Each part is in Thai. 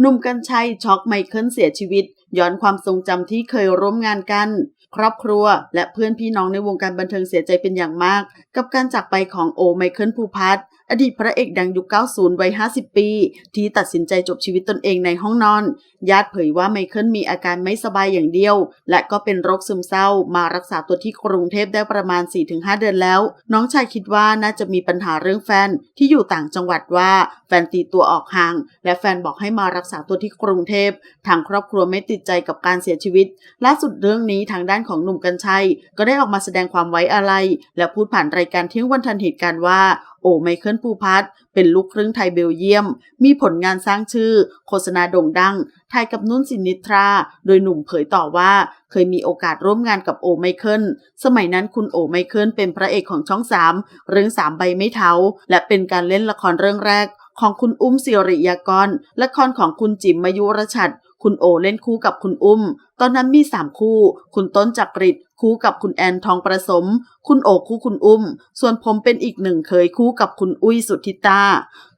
หนุ่มกัญชัยช็อกไมเคิลเสียชีวิต ย้อนความทรงจำที่เคยร่วมงานกัน ครอบครัว และเพื่อนพี่น้องในวงการบันเทิงเสียใจเป็นอย่างมาก กับการจากไปของโอไมเคิลภูพัฒ ดีตพระเอกดังยุค 90 วัย 50 ปี ที่ตัดสินใจจบชีวิตตนเองในห้องนอน ญาติเผยว่าไมเคิลมีอาการไม่สบายอย่างเดียว และก็เป็นโรคซึมเศร้า มารักษาตัวที่กรุงเทพได้ประมาณ 4-5 เดือนแล้ว น้องชายคิดว่าน่าจะมีปัญหาเรื่องแฟนที่อยู่ต่างจังหวัดว่าแฟนตีตัวออกห่าง และแฟนบอกให้มารักษาตัวที่กรุงเทพทางครอบครัวไม่ติดใจกับการเสียชีวิตล่าสุดเรื่องนี้ทางด้านของหนุ่มกัญชัย ก็ได้ออกมาแสดงความไว้อาลัยและพูดผ่านรายการเที่ยงวันทันเหตุการณ์ว่า โอไมเคิลภูพัฒเป็นลูกครึ่งไทยเบลเยียม มีผลงานสร้างชื่อ โฆษณาโด่งดังถ่ายกับนุ่นสินิทรา โดยหนุ่มเผยต่อว่า เคยมีโอกาสร่วมงานกับโอไมเคิล สมัยนั้นคุณโอไมเคิลเป็นพระเอกของช่องสามเรื่องสามใบไม่เท้าและเป็นการเล่นละครเรื่องแรกของคุณอุ้มศิริยากร ละครของคุณจิมมายุรชัด คุณโอเล่นคู่กับคุณอุ้ม ตอนนั้นมี 3 คู่ คุณต้นจักริดคู่กับคุณแอนทองประสม คุณโอคู่คุณอุ้ม ส่วนผมเป็นอีกหนึ่งเคยคู่กับคุณอุ้ยสุทธิตา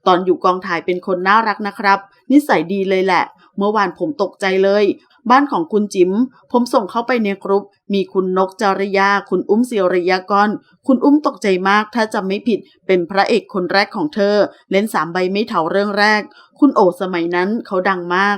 ตอนอยู่กองถ่ายเป็นคนน่ารักนะครับ นิสัยดีเลยแหละ เมื่อวานผมตกใจเลย บ้านของคุณจิมผมส่งเข้าไปในกรุ๊ป มีคุณนกจริยา คุณอุ้มศิริยากร คุณอุ้มตกใจมาก ถ้าจำไม่ผิด เป็นพระเอกคนแรกของเธอ เล่นสามใบไม่เถาเรื่องแรก คุณโอสมัยนั้นเขาดังมาก